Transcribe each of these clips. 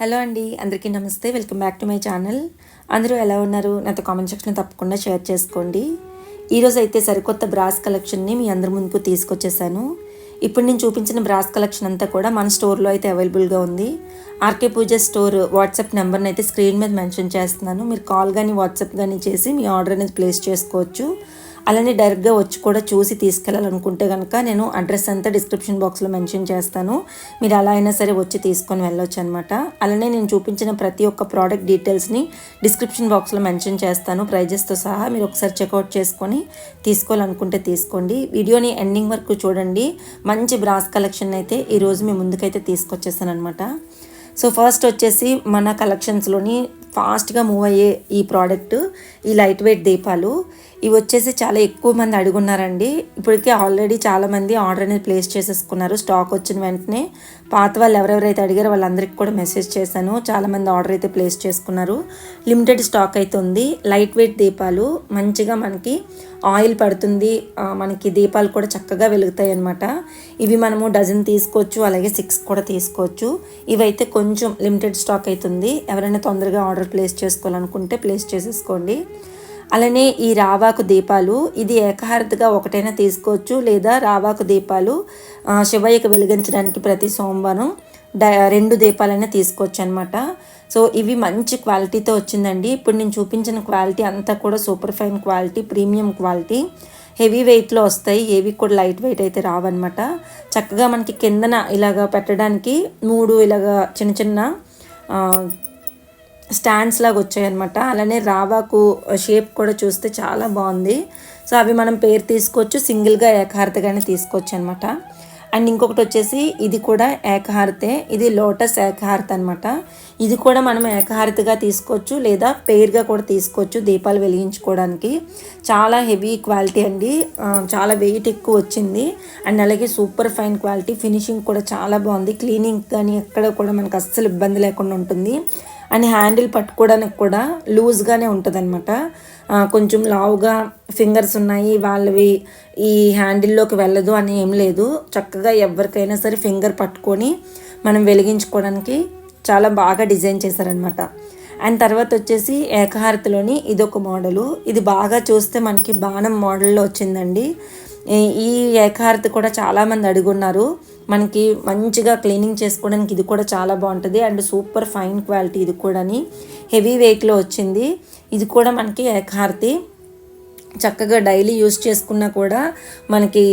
Hello అండి అందరికీ నమస్తే. Welcome back to my channel. అందరూ ఎలా ఉన్నారు? నాతో కామెంట్ సెక్షన్ తప్పకుండా షేర్ చేసుకోండి. ఈరోజు అయితే సరికొత్త బ్రాస్ కలెక్షన్ని మీ అందరి ముందుకు తీసుకొచ్చేసాను. ఇప్పుడు నేను చూపించిన బ్రాస్ కలెక్షన్ అంతా కూడా మన స్టోర్లో అయితే అవైలబుల్గా ఉంది. ఆర్కే పూజ స్టోర్ వాట్సాప్ నెంబర్ని అయితే స్క్రీన్ మీద మెన్షన్ చేస్తున్నాను. మీరు కాల్ కానీ వాట్సాప్ కానీ చేసి మీ ఆర్డర్ అనేది ప్లేస్ చేసుకోవచ్చు. అలానే డైరెక్ట్గా వచ్చి కూడా చూసి తీసుకెళ్ళాలనుకుంటే కనుక నేను అడ్రస్ అంతా డిస్క్రిప్షన్ బాక్స్లో మెన్షన్ చేస్తాను. మీరు అలా అయినా సరే వచ్చి తీసుకొని వెళ్ళొచ్చు అనమాట అలానే నేను చూపించిన ప్రతి ఒక్క ప్రోడక్ట్ డీటెయిల్స్ని డిస్క్రిప్షన్ బాక్స్లో మెన్షన్ చేస్తాను. ప్రైజెస్తో సహా మీరు ఒకసారి చెక్అవుట్ చేసుకొని తీసుకోవాలనుకుంటే తీసుకోండి. వీడియోని ఎండింగ్ వరకు చూడండి. మంచి బ్రాస్ కలెక్షన్ అయితే ఈరోజు మీ ముందుకైతే తీసుకొచ్చేస్తాను అనమాట సో ఫస్ట్ వచ్చేసి మన కలెక్షన్స్లోని ఫాస్ట్గా మూవ్ అయ్యే ఈ ప్రోడక్ట్ ఈ లైట్ వెయిట్ దీపాలు. ఇవి వచ్చేసి చాలా ఎక్కువ మంది అడుగున్నారండి. ఇప్పటికే ఆల్రెడీ చాలామంది ఆర్డర్ అనేది ప్లేస్ చేసేసుకున్నారు. స్టాక్ వచ్చిన వెంటనే పాత వాళ్ళు ఎవరెవరైతే అడిగారో వాళ్ళందరికీ కూడా మెసేజ్ చేశాను. చాలామంది ఆర్డర్ అయితే ప్లేస్ చేసుకున్నారు. లిమిటెడ్ స్టాక్ అయితే ఉంది. లైట్ వెయిట్ దీపాలు మంచిగా మనకి ఆయిల్ పడుతుంది. మనకి దీపాలు కూడా చక్కగా వెలుగుతాయి అన్నమాట. ఇవి మనము డజన్ తీసుకోవచ్చు అలాగే సిక్స్ కూడా తీసుకోవచ్చు. ఇవైతే కొంచెం లిమిటెడ్ స్టాక్ అవుతుంది ఎవరైనా తొందరగా ఆర్డర్ ప్లేస్ చేసుకోవాలనుకుంటే ప్లేస్ చేసేసుకోండి. అలానే ఈ రావాకు దీపాలు ఇది ఏకహారతిగా ఒకటైనా తీసుకోవచ్చు లేదా రావాకు దీపాలు శివయ్యకు వెలిగించడానికి ప్రతి సోమవారం డ రెండు దీపాలైనా తీసుకోవచ్చు అనమాట సో ఇవి మంచి క్వాలిటీతో వచ్చిందండి. ఇప్పుడు నేను చూపించిన క్వాలిటీ అంతా కూడా super fine quality premium quality. Heavy వెయిట్లో వస్తాయి ఏవి కూడా లైట్ వెయిట్ అయితే రావన్నమాట. చక్కగా మనకి కిందన ఇలాగ పెట్టడానికి మూడు ఇలాగ చిన్న చిన్న స్టాండ్స్ లాగా వచ్చాయన్నమాట. అలానే రావాకు షేప్ కూడా చూస్తే చాలా బాగుంది. సో అవి మనం పేరు తీసుకోవచ్చు సింగిల్గా ఏకహారతగానే తీసుకోవచ్చు అనమాట అండ్ ఇంకొకటి వచ్చేసి ఇది కూడా ఏకహారతే ఇది లోటస్ ఏకహారత అనమాట ఇది కూడా మనం ఏకహారతిగా తీసుకోవచ్చు లేదా పేరుగా కూడా తీసుకోవచ్చు దీపాలు వెలిగించుకోవడానికి. చాలా హెవీ క్వాలిటీ అండి. చాలా వెయిట్ ఎక్కువ వచ్చింది. అండ్ అలాగే సూపర్ ఫైన్ క్వాలిటీ ఫినిషింగ్ కూడా చాలా బాగుంది. క్లీనింగ్ కానీ ఎక్కడ కూడా మనకు అస్సలు ఇబ్బంది లేకుండా ఉంటుంది. అండ్ హ్యాండిల్ పట్టుకోవడానికి కూడా లూజ్గానే ఉంటుంది అనమాట కొంచెం లావుగా ఫింగర్స్ ఉన్నాయి వాళ్ళవి ఈ హ్యాండిల్లోకి వెళ్ళదు అని ఏం లేదు. చక్కగా ఎవరికైనా సరే ఫింగర్ పట్టుకొని మనం వెలిగించుకోవడానికి చాలా బాగా డిజైన్ చేశారనమాట అండ్ తర్వాత వచ్చేసి ఏకహారతిలోని ఇదొక మోడలు. ఇది బాగా చూస్తే మనకి బాణం మోడల్లో వచ్చిందండి. ఈ- ఏకహారతి కూడా చాలామంది అడుగున్నారు. మనకి మంచిగా క్లీనింగ్ చేసుకోవడానికి ఇది కూడా చాలా బాగుంటుంది. అండ్ సూపర్ ఫైన్ క్వాలిటీ ఇది కూడాని. హెవీ వెయిట్లో వచ్చింది. ఇది కూడా మనకి ఏకహారతి. చక్కగా డైలీ యూస్ చేసుకున్నా కూడా మనకి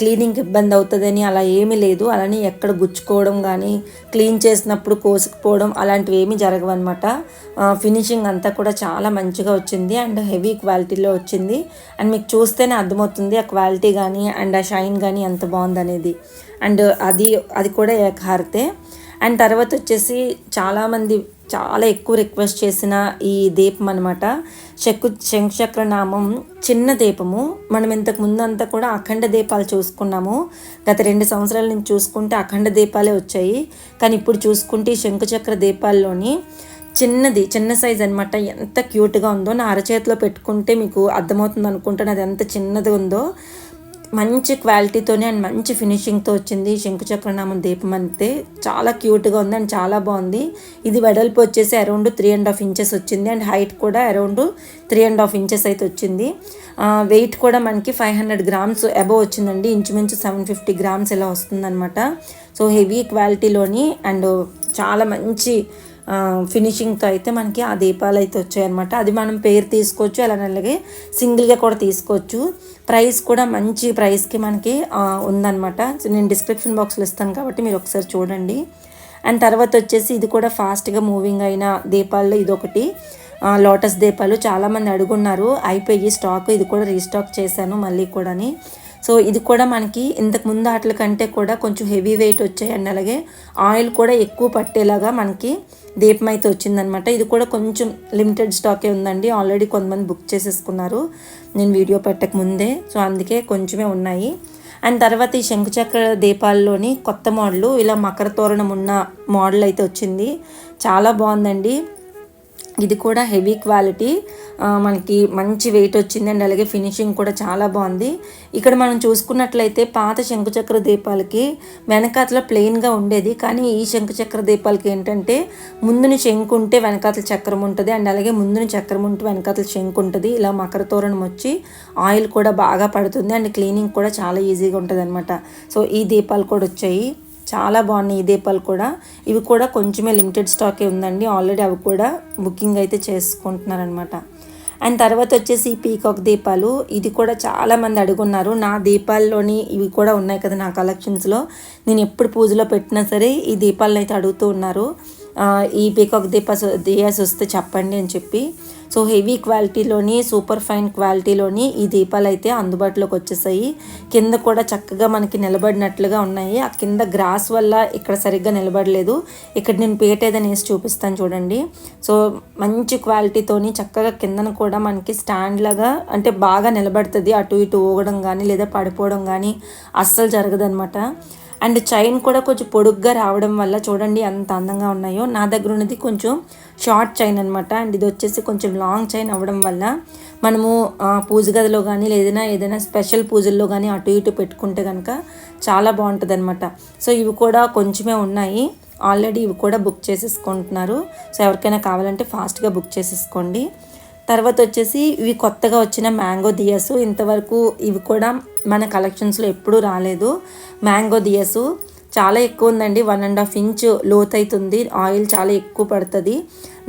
క్లీనింగ్ ఇబ్బంది అవుతుందని అలా ఏమీ లేదు. అలానే ఎక్కడ గుచ్చుకోవడం కానీ క్లీన్ చేసినప్పుడు కోసుకుపోవడం అలాంటివి ఏమీ జరగవన్నమాట. ఫినిషింగ్ అంతా కూడా చాలా మంచిగా వచ్చింది అండ్ హెవీ క్వాలిటీలో వచ్చింది. అండ్ మీకు చూస్తేనే అర్థమవుతుంది ఆ క్వాలిటీ కానీ అండ్ ఆ షైన్ కానీ ఎంత బాగుందనేది. అండ్ అది అది కూడా ఏకహారతే. అండ్ తర్వాత వచ్చేసి చాలామంది చాలా ఎక్కువ రిక్వెస్ట్ చేసిన ఈ దీపం అనమాట శంకు శంఖచక్ర నామం చిన్న దీపము. మనం ఇంతకు ముందు అంతా కూడా అఖండ దీపాలు చూసుకున్నాము. గత రెండు సంవత్సరాల నుంచి చూసుకుంటే అఖండ దీపాలే వచ్చాయి. కానీ ఇప్పుడు చూసుకుంటే ఈ శంఖచక్ర దీపాల్లోని చిన్నది చిన్న సైజ్ అనమాట ఎంత క్యూట్గా ఉందో నా అరచేతిలో పెట్టుకుంటే మీకు అర్థమవుతుంది అనుకుంటాను అది ఎంత చిన్నది ఉందో. మంచి క్వాలిటీతోనే అండ్ మంచి ఫినిషింగ్తో వచ్చింది. శంకుచక్రనామం దీపం అంతే. చాలా క్యూట్గా ఉంది అండ్ చాలా బాగుంది. ఇది వెడల్పు వచ్చేసి around three and half inches వచ్చింది. అండ్ హైట్ కూడా around three and half inches అయితే వచ్చింది. వెయిట్ కూడా మనకి ఫైవ్ హండ్రెడ్ గ్రామ్స్ అబవ్ వచ్చిందండి. ఇంచుమించు సెవెన్ ఫిఫ్టీ గ్రామ్స్ ఇలా వస్తుందన్నమాట. సో హెవీ క్వాలిటీలోని అండ్ చాలా మంచి ఫినిషింగ్తో అయితే మనకి ఆ దీపాలు అయితే వచ్చాయన్నమాట. అది మనం పేరు తీసుకోవచ్చు అలానే అలాగే సింగిల్గా కూడా తీసుకోవచ్చు. ప్రైస్ కూడా మంచి ప్రైస్కి మనకి ఉందన్నమాట. నేను డిస్క్రిప్షన్ బాక్స్లో ఇస్తాను కాబట్టి మీరు ఒకసారి చూడండి. అండ్ తర్వాత వచ్చేసి ఇది కూడా ఫాస్ట్గా మూవింగ్ అయిన దీపాల్లో ఇదొకటి. లోటస్ దీపాలు చాలామంది అడుగున్నారు. అయిపోయి స్టాక్ ఇది కూడా రీస్టాక్ చేశాను మళ్ళీ కూడాని. సో ఇది కూడా మనకి ఇంతకు ముందు వాటి కంటే కూడా కొంచెం హెవీ వెయిట్ వచ్చాయండి అలాగే ఆయిల్ కూడా ఎక్కువ పట్టేలాగా మనకి దీపం అయితే వచ్చిందనమాట. ఇది కూడా కొంచెం లిమిటెడ్ స్టాకే ఉందండి. ఆల్రెడీ కొంతమంది బుక్ చేసేసుకున్నారు. నేను వీడియో పెట్టక ముందే. సో అందుకే కొంచెమే ఉన్నాయి. అండ్ తర్వాత ఈ శంకుచక్ర దీపాల్లోని కొత్త మోడల్ ఇలా మకర తోరణం ఉన్న మోడల్ అయితే వచ్చింది. చాలా బాగుందండి. ఇది కూడా హెవీ క్వాలిటీ. మనకి మంచి వెయిట్ వచ్చింది అండ్ అలాగే ఫినిషింగ్ కూడా చాలా బాగుంది. ఇక్కడ మనం చూసుకున్నట్లయితే పాత శంకుచక్ర దీపాలకి వెనకాతల ప్లెయిన్గా ఉండేది. కానీ ఈ శంకుచక్ర దీపాలకి ఏంటంటే ముందుని శంకు ఉంటే వెనకాతల చక్రం ఉంటుంది. అండ్ అలాగే ముందుని చక్రం ఉంటే వెనకాతల శంకు ఉంటుంది. ఇలా మకర తోరణం వచ్చి ఆయిల్ కూడా బాగా పడుతుంది. అండ్ క్లీనింగ్ కూడా చాలా ఈజీగా ఉంటుంది అనమాట సో ఈ దీపాలు కూడా వచ్చాయి. చాలా బాగున్నాయి ఈ దీపాలు కూడా. ఇవి కూడా కొంచెమే లిమిటెడ్ స్టాకే ఉందండి. ఆల్రెడీ అవి కూడా బుకింగ్ అయితే చేసుకుంటున్నారనమాట అండ్ తర్వాత వచ్చేసి పీకాక్ దీపాలు. ఇది కూడా చాలా మంది అడుగున్నారు. నా దీపాల్లోని ఇవి కూడా ఉన్నాయి కదా నా కలెక్షన్స్లో నేను ఎప్పుడు పూజలో పెట్టినా సరే ఈ దీపాలను అయితే అడుగుతూ ఉన్నారు. ఈ పీకాక్ దీప దియాస్ వస్తే చెప్పండి అని చెప్పి సో హెవీ క్వాలిటీలోని సూపర్ ఫైన్ క్వాలిటీలోని ఈ దీపాలు అయితే అందుబాటులోకి వచ్చేసాయి. కింద కూడా చక్కగా మనకి నిలబడినట్లుగా ఉన్నాయి. ఆ కింద గ్రాస్ వల్ల ఇక్కడ సరిగ్గా నిలబడలేదు. ఇక్కడ నేను పీట ఏదైనా వేసి చూపిస్తాను చూడండి. సో మంచి క్వాలిటీతోని చక్కగా కిందన కూడా మనకి స్టాండ్ లాగా అంటే బాగా నిలబడుతుంది. అటు ఇటు ఊగడం కానీ లేదా పడిపోవడం కానీ అస్సలు జరగదనమాట అండ్ చైన్ కూడా కొంచెం పొడుగ్గా రావడం వల్ల చూడండి అంత అందంగా ఉన్నాయో. నా దగ్గర ఉన్నది కొంచెం షార్ట్ చైన్ అనమాట అండ్ ఇది వచ్చేసి కొంచెం లాంగ్ చైన్ అవ్వడం వల్ల మనము పూజ గదిలో కానీ లేదైనా ఏదైనా స్పెషల్ పూజల్లో కానీ అటు ఇటు పెట్టుకుంటే కనుక చాలా బాగుంటుంది అనమాట సో ఇవి కూడా కొంచెమే ఉన్నాయి. ఆల్రెడీ ఇవి కూడా బుక్ చేసేసుకుంటున్నారు. సో ఎవరికైనా కావాలంటే ఫాస్ట్గా బుక్ చేసేసుకోండి. తర్వాత వచ్చేసి ఇవి కొత్తగా వచ్చిన మ్యాంగో దియస్. ఇంతవరకు ఇవి కూడా మన కలెక్షన్స్లో ఎప్పుడూ రాలేదు. మ్యాంగో దియస్ చాలా ఎక్కువ ఉందండి. వన్ అండ్ హాఫ్ ఇంచ్ లోత్ అవుతుంది ఆయిల్ చాలా ఎక్కువ పడుతుంది.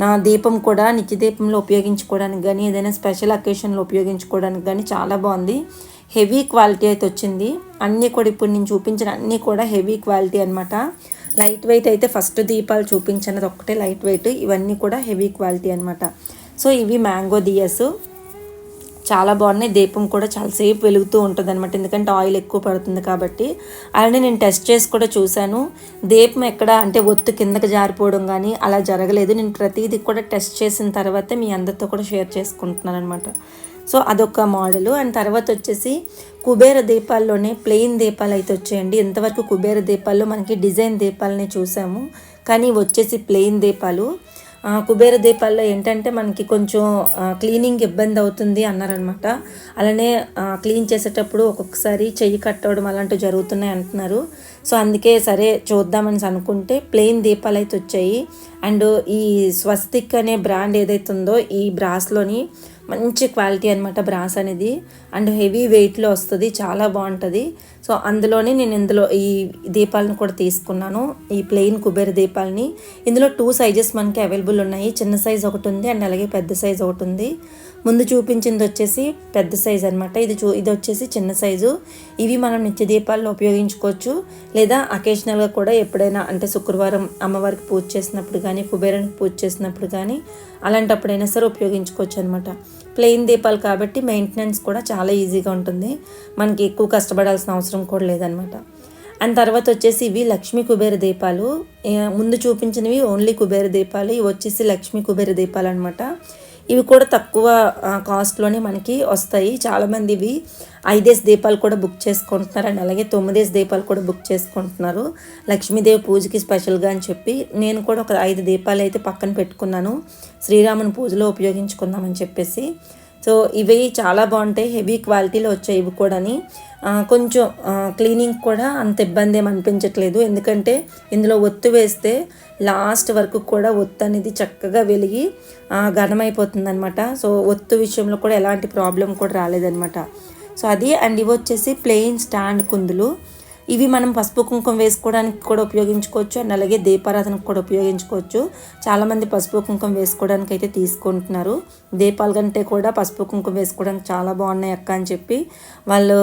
నా దీపం కూడా నిత్య దీపంలో ఉపయోగించుకోవడానికి కానీ ఏదైనా స్పెషల్ అకేషన్లో ఉపయోగించుకోవడానికి కానీ చాలా బాగుంది. హెవీ క్వాలిటీ అయితే వచ్చింది. అన్నీ కూడా ఇప్పుడు నేను చూపించిన అన్నీ కూడా హెవీ క్వాలిటీ అనమాట లైట్ వెయిట్ అయితే ఫస్ట్ దీపాలు చూపించినది ఒక్కటే లైట్ వెయిట్. ఇవన్నీ కూడా హెవీ క్వాలిటీ అనమాట సో ఇవి మ్యాంగో దియస్. చాలా బాగున్నాయి. దీపం కూడా చాలాసేపు వెలుగుతూ ఉంటుంది అనమాట ఎందుకంటే ఆయిల్ ఎక్కువ పడుతుంది కాబట్టి. అలానే నేను టెస్ట్ చేసి కూడా చూశాను. దీపం ఎక్కడ అంటే ఒత్తు కిందకి జారిపోవడం కానీ అలా జరగలేదు. నేను ప్రతిదీ కూడా టెస్ట్ చేసిన తర్వాతే మీ అందరితో కూడా షేర్ చేసుకుంటున్నాను అనమాట సో అదొక మోడల్. అండ్ తర్వాత వచ్చేసి కుబేర దీపాల్లోనే ప్లెయిన్ దీపాలు అయితే వచ్చాయండి. ఇంతవరకు కుబేర దీపాల్లో మనకి డిజైన్ దీపాలని చూసాము. కానీ వచ్చేసి ప్లెయిన్ దీపాలు. కుబేర దీపాల్లో ఏంటంటే మనకి కొంచెం క్లీనింగ్ ఇబ్బంది అవుతుంది అన్నారనమాట అలానే క్లీన్ చేసేటప్పుడు ఒక్కొక్కసారి చెయ్యి కట్టవడం అలాంటివి జరుగుతున్నాయి అంటున్నారు. సో అందుకే సరే చూద్దామని అనుకుంటే ప్లెయిన్ దీపాలు అయితే వచ్చాయి. అండ్ ఈ స్వస్తిక్ అనే బ్రాండ్ ఏదైతే ఉందో ఈ బ్రాస్లోని మంచి క్వాలిటీ అనమాట బ్రాస్ అనేది. అండ్ హెవీ వెయిట్లో వస్తుంది చాలా బాగుంటుంది. సో అందులోనే నేను ఇందులో ఈ దీపాలను కూడా తీసుకున్నాను ఈ ప్లెయిన్ కుబేర దీపాలని. ఇందులో టూ సైజెస్ మనకి అవైలబుల్ ఉన్నాయి చిన్న సైజ్ ఒకటి ఉంది అండ్ అలాగే పెద్ద సైజ్ ఒకటి ఉంది. ముందు చూపించింది వచ్చేసి పెద్ద సైజు అనమాట ఇది చూ ఇది వచ్చేసి చిన్న సైజు. ఇవి మనం నిత్య దీపాల్లో ఉపయోగించుకోవచ్చు. లేదా అకేషనల్గా కూడా ఎప్పుడైనా అంటే శుక్రవారం అమ్మవారికి పూజ చేసినప్పుడు కానీ కుబేరానికి పూజ చేసినప్పుడు కానీ అలాంటప్పుడైనా సరే ఉపయోగించుకోవచ్చు అనమాట ప్లెయిన్ దీపాలు కాబట్టి మెయింటెనెన్స్ కూడా చాలా ఈజీగా ఉంటుంది. మనకి ఎక్కువ కష్టపడాల్సిన అవసరం కూడా లేదనమాట అండ్ తర్వాత వచ్చేసి ఇవి లక్ష్మీ కుబేర దీపాలు. ముందు చూపించినవి ఓన్లీ కుబేర దీపాలు. ఇవి వచ్చేసి లక్ష్మీ కుబేర దీపాలు అనమాట ఇవి కూడా తక్కువ కాస్ట్లోనే మనకి వస్తాయి. చాలామంది ఇవి ఐదేసి దీపాలు కూడా బుక్ చేసుకుంటున్నారు అండ్ అలాగే తొమ్మిదేసి దీపాలు కూడా బుక్ చేసుకుంటున్నారు. లక్ష్మీదేవి పూజకి స్పెషల్గా అని చెప్పి నేను కూడా ఒక ఐదు దీపాలు అయితే పక్కన పెట్టుకున్నాను. శ్రీరాముని పూజలో ఉపయోగించుకుందామని చెప్పేసి. సో ఇవి చాలా బాగుంటాయి. హెవీ క్వాలిటీలో వచ్చాయి ఇవి కూడాని. కొంచెం క్లీనింగ్ కూడా అంత ఇబ్బంది ఏం అనిపించట్లేదు. ఎందుకంటే ఇందులో ఒత్తు వేస్తే లాస్ట్ వరకు కూడా ఒత్తు అనేది చక్కగా వెలిగి ఘనమైపోతుందనమాట ఘనమైపోతుంది సో ఒత్తు విషయంలో కూడా ఎలాంటి ప్రాబ్లం కూడా రాలేదనమాట సో అది అండ్ ఇవి వచ్చేసి ప్లెయిన్ స్టాండ్ కుందులు. ఇవి మనం పసుపు కుంకుమ వేసుకోవడానికి కూడా ఉపయోగించుకోవచ్చు అండ్ అలాగే దీపారాధనకు కూడా ఉపయోగించుకోవచ్చు. చాలామంది పసుపు కుంకుమ వేసుకోవడానికి అయితే తీసుకుంటున్నారు. దీపాల కంటే కూడా పసుపు కుంకుమ వేసుకోవడానికి చాలా బాగున్నాయి అక్క అని చెప్పి వాళ్ళు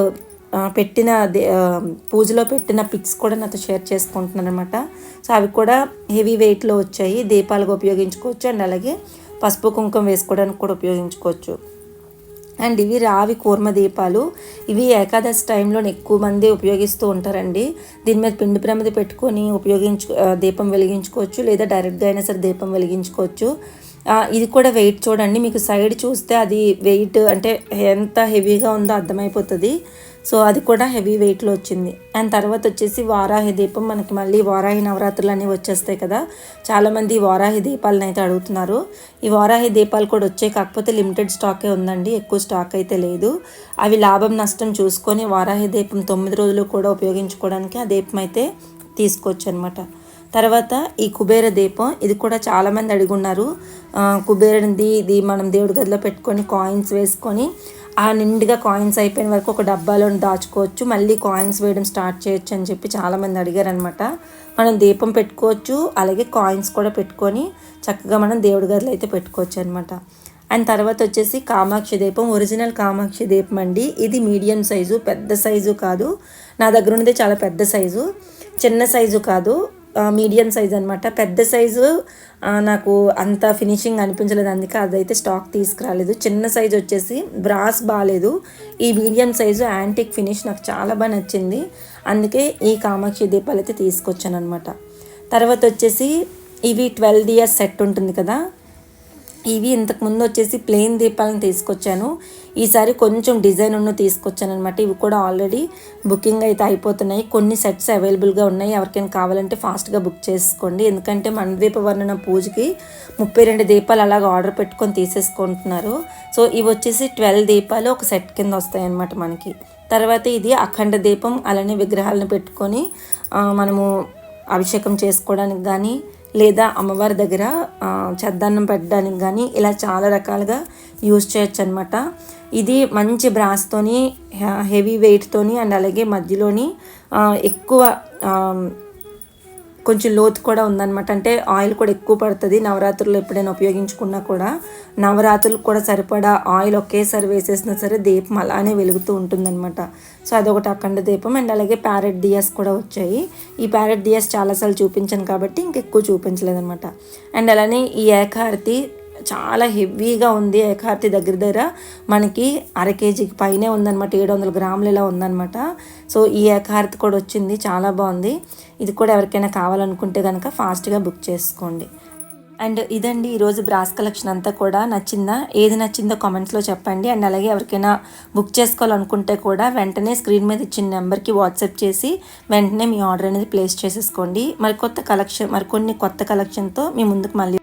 పెట్టిన దే- పూజలో పెట్టిన పిక్స్ కూడా నాతో షేర్ చేసుకుంటున్నాను అనమాట సో అవి కూడా హెవీ వెయిట్లో వచ్చాయి. దీపాలుగా ఉపయోగించుకోవచ్చు అండ్ అలాగే పసుపు కుంకుమ వేసుకోవడానికి కూడా ఉపయోగించుకోవచ్చు. అండ్ ఇవి రావి కూర్మ దీపాలు. ఇవి ఏకాదశి టైంలో ఎక్కువ మంది ఉపయోగిస్తూ ఉంటారండి. దీని మీద పిండి ప్రమిది పెట్టుకొని ఉపయోగించు దీపం వెలిగించుకోవచ్చు లేదా డైరెక్ట్గా అయినా సరే దీపం వెలిగించుకోవచ్చు. ఇది కూడా వెయిట్ చూడండి. మీకు సైడ్ చూస్తే అది వెయిట్ అంటే ఎంత హెవీగా ఉందో అర్థమైపోతుంది. సో అది కూడా హెవీ వెయిట్లో వచ్చింది. అండ్ తర్వాత వచ్చేసి వారాహి దీపం మనకి మళ్ళీ వారాహి నవరాత్రులు అనేవి వచ్చేస్తాయి కదా. చాలామంది వారాహి దీపాలను అయితే అడుగుతున్నారు. ఈ వారాహి దీపాలు కూడా వచ్చాయి కాకపోతే లిమిటెడ్ స్టాకే ఉందండి. ఎక్కువ స్టాక్ అయితే లేదు. అవి లాభం నష్టం చూసుకొని వారాహి దీపం తొమ్మిది రోజులు కూడా ఉపయోగించుకోవడానికి ఆ దీపం అయితే తీసుకోవచ్చు అనమాట తర్వాత ఈ కుబేర దీపం ఇది కూడా చాలామంది అడుగున్నారు కుబేరునిది ఇది మనం దేవుడి గదిలో పెట్టుకొని కాయిన్స్ వేసుకొని ఆ నిండుగా కాయిన్స్ అయిపోయిన వరకు ఒక డబ్బాలో దాచుకోవచ్చు. మళ్ళీ కాయిన్స్ వేయడం స్టార్ట్ చేయొచ్చు అని చెప్పి చాలామంది అడిగారు అనమాట మనం దీపం పెట్టుకోవచ్చు అలాగే కాయిన్స్ కూడా పెట్టుకొని చక్కగా మనం దేవుడి గదిలో అయితే పెట్టుకోవచ్చు అనమాట అండ్ తర్వాత వచ్చేసి కామాక్షి దీపం ఒరిజినల్ కామాక్షి దీపం అండి. ఇది మీడియం సైజు పెద్ద సైజు కాదు. నా దగ్గర ఉన్నది చాలా పెద్ద సైజు చిన్న సైజు కాదు. మీడియం సైజ్ అనమాట పెద్ద సైజు నాకు అంత ఫినిషింగ్ అనిపించలేదు. అందుకే అదైతే స్టాక్ తీసుకురాలేదు. చిన్న సైజు వచ్చేసి బ్రాస్ బాగాలేదు ఈ మీడియం సైజు యాంటిక్ ఫినిష్ నాకు చాలా బాగా నచ్చింది. అందుకే ఈ కామాక్షి దీపాలు అయితే తీసుకొచ్చాను అనమాట తర్వాత వచ్చేసి ఇవి ట్వెల్వ్ ఇయర్స్ సెట్ ఉంటుంది కదా. ఇవి ఇంతకుముందు వచ్చేసి ప్లెయిన్ దీపాలను తీసుకొచ్చాను. ఈసారి కొంచెం డిజైన్ ఉన్న తీసుకొచ్చాను అనమాట ఇవి కూడా ఆల్రెడీ బుకింగ్ అయితే అయిపోతున్నాయి. కొన్ని సెట్స్ అవైలబుల్గా ఉన్నాయి. ఎవరికైనా కావాలంటే ఫాస్ట్గా బుక్ చేసుకోండి. ఎందుకంటే మన వర్ణన పూజకి ముప్పై రెండు దీపాలు అలాగ ఆర్డర్ పెట్టుకొని తీసేసుకుంటున్నారు. సో ఇవి వచ్చేసి ట్వెల్వ్ దీపాలు ఒక సెట్ కింద వస్తాయన్నమాట మనకి. తర్వాత ఇది అఖండ దీపం అలానే విగ్రహాలను పెట్టుకొని మనము అభిషేకం చేసుకోవడానికి కానీ లేదా అమ్మవారి దగ్గర చెద్దన్నం పెట్టడానికి కానీ ఇలా చాలా రకాలుగా యూజ్ చేయొచ్చు అనమాట ఇది మంచి బ్రాస్తోని హెవీ వెయిట్తోని అండ్ అలాగే మధ్యలోని ఎక్కువ కొంచెం లోతు కూడా ఉందన్నమాట. అంటే ఆయిల్ కూడా ఎక్కువ పడుతుంది. నవరాత్రులు ఎప్పుడైనా ఉపయోగించుకున్నా కూడా నవరాత్రులకు కూడా సరిపడా ఆయిల్ ఒకేసారి వేసేసినా సరే దీపం అలానే వెలుగుతూ ఉంటుందన్నమాట. సో అదొకటి అఖండ దీపం అండ్ అలాగే ప్యారెట్ డియాస్ కూడా వచ్చాయి. ఈ ప్యారెట్ డియాస్ చాలాసార్లు చూపించాను కాబట్టి ఇంకెక్కువ చూపించలేదన్నమాట. అండ్ అలానే ఈ ఏకారతి చాలా హెవీగా ఉంది. ఏకార్తి దగ్గర దగ్గర మనకి అర కేజీకి పైనే ఉందన్నమాట. ఏడు వందల గ్రాములు ఇలా ఉందన్నమాట. సో ఈ ఏకార్తి కూడా వచ్చింది. చాలా బాగుంది. ఇది కూడా ఎవరికైనా కావాలనుకుంటే కనుక ఫాస్ట్గా బుక్ చేసుకోండి. అండ్ ఇదండి ఈరోజు బ్రాస్ కలెక్షన్ అంతా కూడా. నచ్చిందా? ఏది నచ్చిందో కామెంట్స్లో చెప్పండి. అండ్ అలాగే ఎవరికైనా బుక్ చేసుకోవాలనుకుంటే కూడా వెంటనే స్క్రీన్ మీద ఇచ్చిన నెంబర్కి వాట్సాప్ చేసి వెంటనే మీ ఆర్డర్ అనేది ప్లేస్ చేసేసుకోండి. మరికొత్త కలెక్షన్ మరికొన్ని కొత్త కలెక్షన్తో మీ ముందుకు మళ్ళీ